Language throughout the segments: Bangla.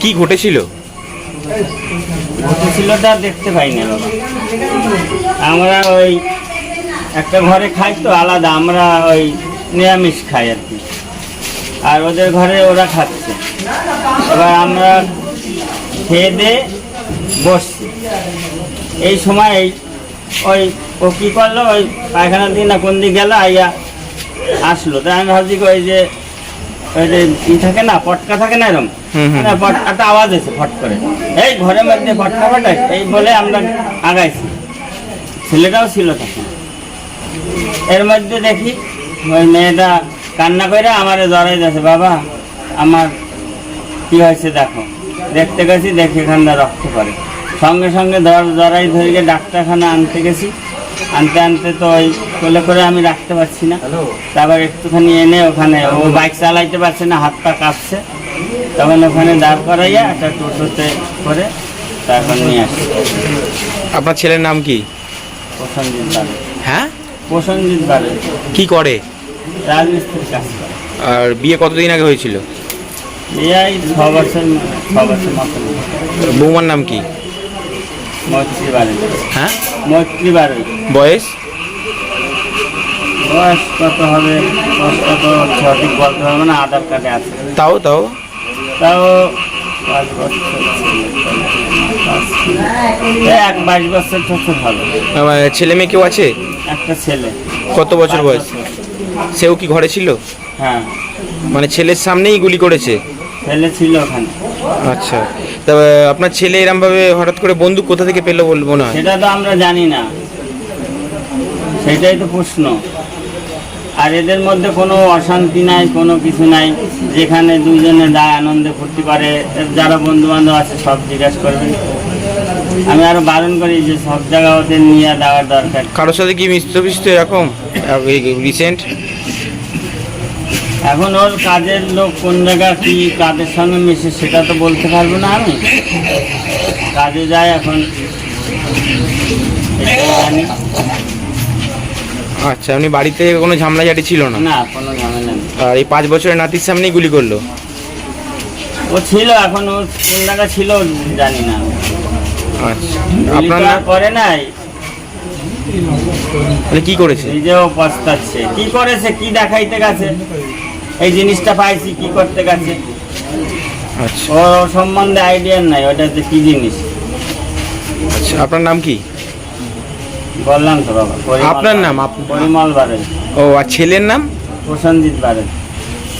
কি ঘটেছিল? ছিল তা দেখতে পাই না বাবা। আমরা ওই একটা ঘরে খাই তো আলাদা, আমরা ওই নিরামিষ খাই আর কি। আর ওদের ঘরে ওরা খাচ্ছে। এবার আমরা খেয়ে দিয়ে বসছি। এই সময় ওই ও কী করল? ওই পায়খানার দিন না কোন দিক গেল, আইয়া আসলো। তাই আমি ভাবছি ওই যে ই থাকে না পটকা থাকে না এরকম একটা আওয়াজ এসে ফট করে। এই ঘরের মধ্যে ফটকা ফটাই এই বলে আমরা আগাইছি। ছেলেটাও ছিল তখন। এর মধ্যে দেখি ওই মেয়েটা কান্না করে আমার জড়াই যাচ্ছে বাবা আমার কি হয়েছে দেখো। দেখতে গেছি দেখে এখানটা রক্ত পড়ে। সঙ্গে সঙ্গে ধর জড়াই ধরে গিয়ে ডাক্তারখানা আনতে গেছি। আনতে আনতে তো ওই কোলে করে আমি রাখতে পারছি না। তারপর একটুখানি এনে ওখানে ও বাইক চালাইতে পারছে না হাত পা কাঁপছে। তখন ওখানে দাঁড় করাইয়া একটা টোটোতে করে তারপর নিয়ে আসি। আপনার ছেলের নাম কি? প্রসঞ্জিৎ হ্যাঁ? প্রসঞ্জিৎ বাড়ি কি করে? রাজমিস্ত্রির কাজ করে। আর বিয়ে কতদিন আগে হয়েছিল? এই ছ বছর ছ বছর মতো। বৌমার নাম কি? হ্যাঁ বয়স বয়স কত হবে? বয়স কত সঠিক বলতে না আধার কার্ডে আছে। তাও তাও? তাও পাঁচ বছর এক বাইশ বছর তো ভালো ছেলে মেয়ে কেউ আছে? একটা ছেলে। কত বছর বয়স? সেও কি ঘরে ছিল? হ্যাঁ। মানে ছেলের সামনেই গুলি করেছে? ছেলে ছিল ওখানে। আচ্ছা। তা আপনার ছেলে এরম ভাবে হঠাৎ করে বন্দুক কোথা থেকে পেল বলব না সেটা তো আমরা জানি না। সেটাই তো প্রশ্ন। আর এদের মধ্যে কোনো অশান্তি নাই কোনো কিছু নাই। যেখানে দুজনে যায় আনন্দে ফুর্তি করে এর যারা বন্ধু বান্ধব আছে সব জিজ্ঞাসা করবে আমি আরও বারণ করি যে সব জায়গা ওদের নিয়ে দেওয়ার দরকার। কারোর সাথে কি ফিশতে এরকম? রিসেন্ট এখন ওর কাজের লোক কোন জায়গা কি কাদের সঙ্গে মিশে সেটা তো বলতে পারব না আমি। কাজে যায় এখন। আচ্ছা আপনি বাড়িতে কোনো ঝামলাঝাটি ছিল না? না কোনো ঝামেলা নেই। আর এই পাঁচ বছরের নাতির সামনেই গুলি করল? ও ছিল এখন ও কোন জায়গা ছিল জানি না। আচ্ছা আপনার নাম করে নাই। তাহলে কি করেছে? নিজেও পস্তাচ্ছে। কি করেছে কি দেখাইতে গেছে? এই জিনিসটা পাইছি কি করতে গেছে? আচ্ছা। ও সম্বন্ধে আইডিয়া নাই ওটা যে কি জিনিস? আচ্ছা আপনার নাম কি? বললাম তো বাবা আপনার নাম, পরিমল বারেন ও আর ছেলের নাম? প্রসঞ্জিৎ বারেন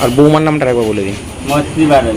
আর বৌমার নামটা একবার বলে দিন। মৈত্রী বারেন